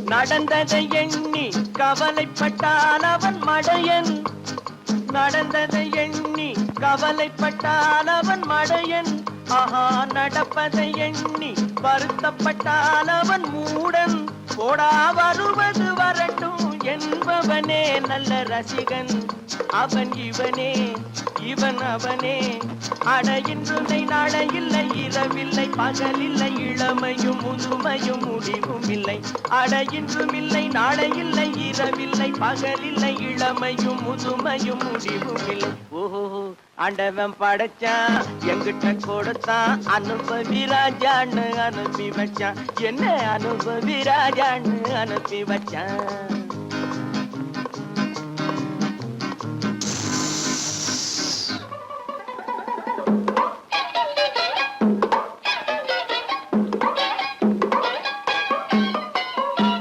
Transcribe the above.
நடந்ததை எண்ணி கவலைப்பட்டால் அவன் மடையன். நடந்ததை எண்ணி கவலைப்பட்டால் அவன் மடையன். ஆஹா நடப்பதை எண்ணி வருத்தப்பட்டால் அவன் மூடன். போடா வருவது வரட்டும் என்பவனே நல்ல ரசிகன். அவன் இவனே இவன் அவனே. அட இன்றுமை நாளை இல்லை இரவில்லை பகலில்லை இளமையும் முதுமையும் முடிவும் இல்லை. அட இன்றும் இல்லை நாளை இல்லை இரவில்லை பகலில்லை இளமையும் முதுமையும் முடிவும் இல்லை. ஓஹோ ஆண்டவன் படைச்சான் எங்கிட்ட கொடுத்தான் அனுபவி ராஜான்னு அனுப்பி வச்சான். என்ன அனுபவி ராஜான்னு அனுப்பி வச்சான்?